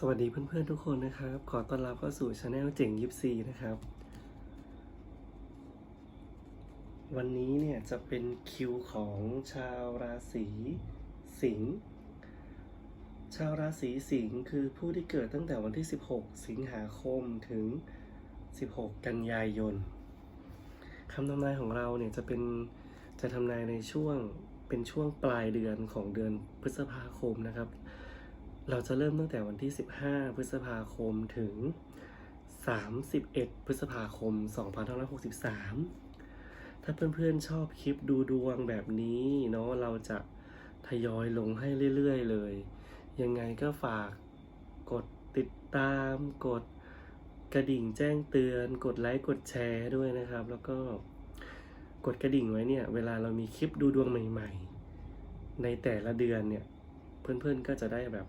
สวัสดีเพื่อนๆทุกคนนะครับ ขอต้อนรับเข้าสู่ช anel เจ๋งยิปซีนะครับ วันนี้เนี่ยจะเป็นคิวของชาวราศีสิงห์ชาวราศีสิงห์คือผู้ที่เกิดตั้งแต่วันที่ 16 สิงหาคมถึง 16 กันยายนคำทำนายของเราเนี่ยจะเป็นจะทำนายในช่วงเป็นช่วงปลายเดือนของเดือนพฤษภาคมนะครับ เราจะเริ่มตั้งแต่วันที่ 15 พฤษภาคมถึง 31 พฤษภาคม 2563 ถ้าเพื่อนๆชอบคลิปดูดวงแบบนี้เนาะเราจะทยอยลงให้เรื่อยๆเลย ยังไงก็ฝากกดติดตามกดกระดิ่งแจ้งเตือน กดไลค์กดแชร์ด้วยนะครับ แล้วก็กดกระดิ่งไว้เนี่ย เวลาเรามีคลิปดูดวงใหม่ ๆ ในแต่ละเดือนเนี่ย เพื่อนๆก็จะได้แบบ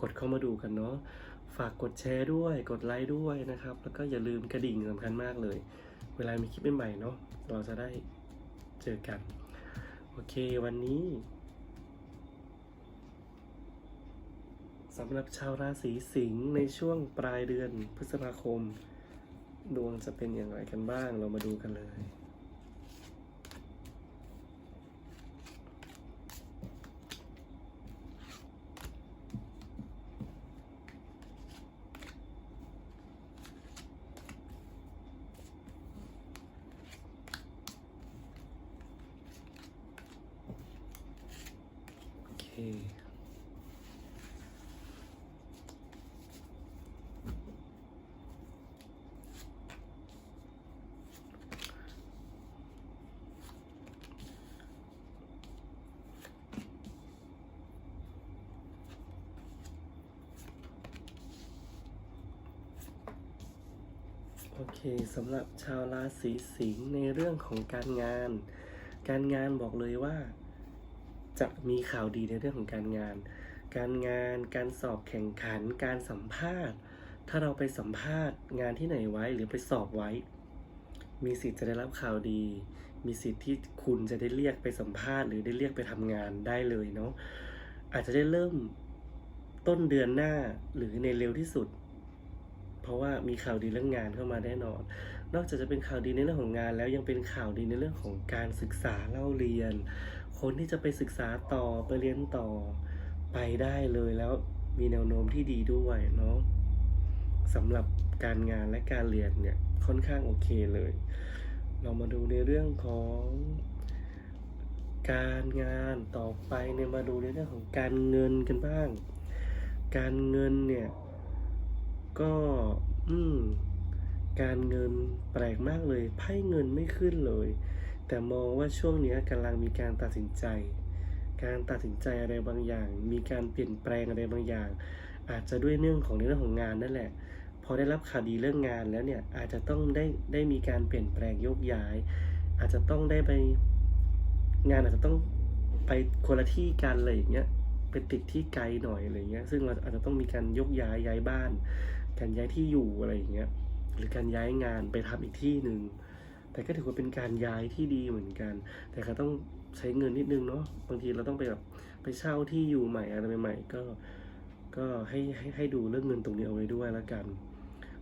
กดเข้ามาดูกันเนาะฝากกดแชร์ด้วยกดไลค์ด้วยนะครับ แล้วก็อย่าลืมกระดิ่งสำคัญมากเลย เวลามีคลิปใหม่ๆเนาะเราจะได้เจอกัน โอเควันนี้สำหรับชาวราศีสิงห์ในช่วงปลายเดือนพฤษภาคม ดวงจะเป็นอย่างไรกันบ้างเรามาดูกันเลย โอเคสำหรับชาวราศีสิงห์ในเรื่องของการงาน การงานบอกเลยว่า จะมีข่าวดีในเรื่องของการงาน การงาน การสอบแข่งขัน การสัมภาษณ์ ถ้าเราไปสัมภาษณ์งานที่ไหนไว้หรือไปสอบไว้ มีสิทธิ์จะได้รับข่าวดี มีสิทธิ์ที่คุณจะได้เรียกไปสัมภาษณ์หรือได้เรียกไปทำงานได้เลยเนาะ อาจจะได้เริ่มต้นเดือนหน้าหรือในเร็วที่สุด เพราะว่ามีข่าวดีเรื่องงานเข้ามาแน่นอน นอกจากจะเป็นข่าวดีในเรื่องของงานแล้วยังเป็นข่าวดีในเรื่องของการศึกษาเล่าเรียน คนที่จะไปศึกษาต่อไปเรียนต่อไปได้เลยแล้วมีแนวโน้มที่ดีด้วยเนาะสำหรับการงานและการเรียนเนี่ยค่อนข้างโอเคเลย เรามาดูในเรื่องของการงานต่อไปเนี่ยมาดูในเรื่องของการเงินกันบ้าง การเงินเนี่ยก็อืมการเงินแปลกมากเลยไพ่เงินไม่ขึ้นเลย แต่มองว่าช่วงนี้กำลังมีการตัดสินใจ การตัดสินใจอะไรบางอย่าง มีการเปลี่ยนแปลงอะไรบางอย่าง อาจจะด้วยเรื่องของเรื่องของงานนั่นแหละพอได้รับข่าวดีเรื่องงานแล้วเนี่ยอาจจะต้องได้ได้มีการเปลี่ยนแปลงโยกย้าย อาจจะต้องได้ไปงานอาจจะต้องไปคนละที่กันอะไรอย่างเงี้ยไปติดที่ไกลหน่อยอะไรเงี้ยซึ่งเราอาจจะต้องมีการยกย้ายย้ายบ้าน การย้ายที่อยู่อะไรอย่างเงี้ยหรือการย้ายงานไปทำอีกที่หนึ่ง แต่ก็ถือว่าเป็นการย้ายที่ดีเหมือนกัน แต่ก็ต้องใช้เงินนิดนึงเนาะบางทีเราต้องไปแบบไปเช่าที่อยู่ใหม่อะไรใหม่ๆก็ก็ให้ให้ให้ดูเรื่องเงินตรงนี้เอาไว้ด้วยแล้วกัน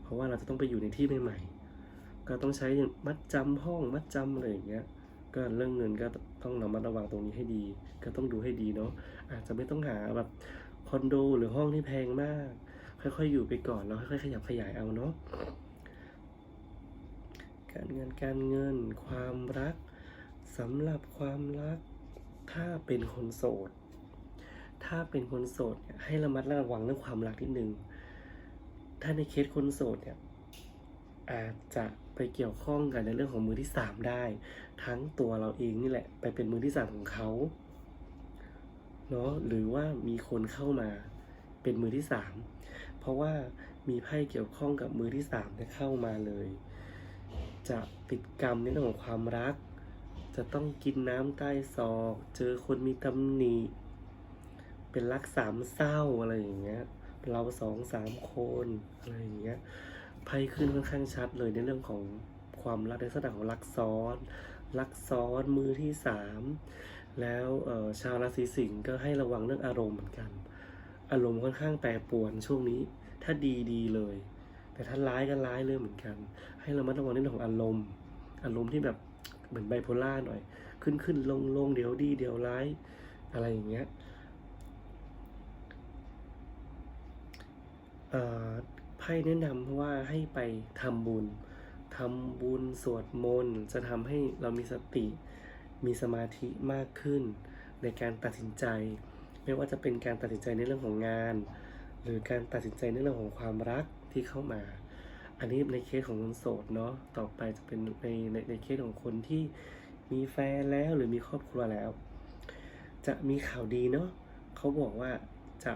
เพราะว่าเราจะต้องไปอยู่ในที่ใหม่ๆก็ต้องใช้มัดจำห้องมัดจำอะไรอย่างเงี้ยก็เรื่องเงินก็ต้องระมัดระวังตรงนี้ให้ดี ก็ต้องดูให้ดีเนาะอาจจะไม่ต้องหาแบบคอนโดหรือห้องที่แพงมาก ค่อยๆอยู่ไปก่อนแล้วค่อยๆขยับขยายเอาเนาะ การเงินการเงิน ความรักสำหรับความรัก ถ้าเป็นคนโสด ถ้าเป็นคนโสดให้ระมัดระวังเรื่องความรักนิดนึง ถ้าในเคสคนโสดเนี่ยอาจจะไปเกี่ยวข้องกันในเรื่องของมือที่สามได้ ทั้งตัวเราเองนี่แหละ ไปเป็นมือที่สามของเขาเนาะหรือว่ามีคนเข้ามาเป็นมือที่สามเพราะว่ามีไพ่เกี่ยวข้องกับมือที่สามเข้ามาเลย จะติดกรรมในเรื่องของความรัก จะต้องกินน้ำใต้ศอก เจอคนมีตำหนิ เป็นรักสามเศร้าอะไรอย่างเงี้ย เราสองสามคนอะไรอย่างเงี้ยไพ่ขึ้นค่อนข้างชัดเลยในเรื่องของความรักในลักษณะของรักซ้อนรักซ้อนมือที่สามแล้วชาวราศีสิงห์ก็ให้ระวังเรื่องอารมณ์เหมือนกัน อารมณ์ค่อนข้างแปรปรวนช่วงนี้ ถ้าดีดีเลย แต่ถ้าร้ายก็ร้ายเลยเหมือนกัน ให้เรามาระวังในเรื่องของอารมณ์ อารมณ์ที่แบบเหมือนไบโพล่าหน่อย ขึ้นขึ้นลงลงเดี๋ยวดีเดี๋ยวร้ายอะไรอย่างเงี้ยอ่อไพ่แนะนำว่าให้ไปทำบุญทำบุญสวดมนต์จะทำให้เรามีสติ มีสมาธิมากขึ้น ในการตัดสินใจ ไม่ว่าจะเป็นการตัดสินใจในเรื่องของงาน หรือการตัดสินใจในเรื่องของความรักที่เข้ามา อันนี้ในเคสของคนโสดเนาะต่อไปจะเป็นในในในเคสของคนที่มีแฟนแล้วหรือมีครอบครัวแล้ว จะมีข่าวดีเนาะเขาบอกว่าจะ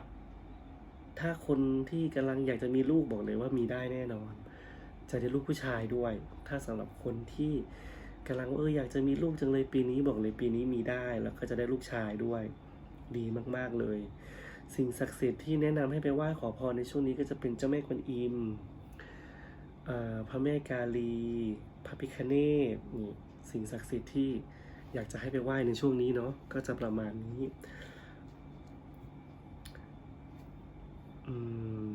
ถ้าคนที่กำลังอยากจะมีลูกบอกเลยว่ามีได้แน่นอน จะได้ลูกผู้ชายด้วย ถ้าสำหรับคนที่กำลังเอออยากจะมีลูกจังเลยปีนี้บอกเลยปีนี้มีได้แล้วก็จะได้ลูกชายด้วย ดีมาก ๆเลย สิ่งศักดิ์สิทธิ์ที่แนะนำให้ไปไหว้ขอพรในช่วงนี้ก็จะเป็นเจ้าแม่กวนอิมพระแม่กาลี พระพิคเนตนี่สิ่งศักดิ์สิทธิ์ที่อยากจะให้ไปไหว้ในช่วงนี้เนาะก็จะประมาณนี้อืม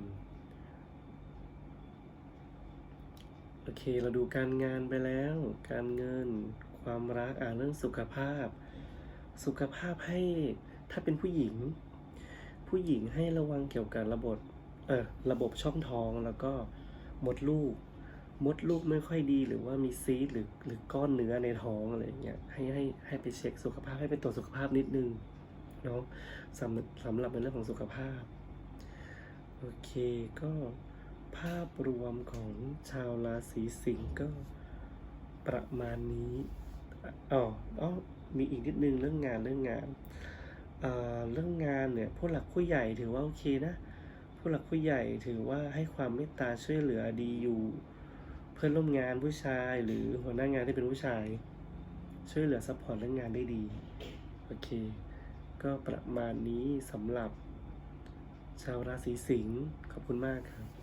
โอเคเราดูการงานไปแล้ว การเงินความรักอ่าเรื่องสุขภาพ สุขภาพให้ถ้าเป็นผู้หญิง ผู้หญิงให้ระวังเกี่ยวกับระบบเออระบบช่องท้องแล้วก็มดลูก มดลูกไม่ค่อยดีหรือว่ามีซีดหรือหรือก้อนเนื้อในท้องอะไรอย่างเงี้ยให้ให้ให้ไปเช็คสุขภาพให้ไปตรวจสุขภาพนิดนึงเนาะสำสำหรับในเรื่องของสุขภาพโอเคก็ภาพรวมของชาวราศีสิงห์ก็ประมาณนี้อ๋ออ๋อมีอีกนิดนึงเรื่องงานเรื่องงาน เรื่องงานเนี่ยผู้หลักผู้ใหญ่ถือว่าโอเคนะ ผู้หลักผู้ใหญ่ถือว่าให้ความเมตตาช่วยเหลือดีอยู่ เพื่อนร่วมงานผู้ชายหรือหัวหน้างานที่เป็นผู้ชาย ช่วยเหลือซัพพอร์ตเรื่องงานได้ดีโอเค ก็ประมาณนี้สำหรับชาวราศีสิงห์ขอบคุณมากครับ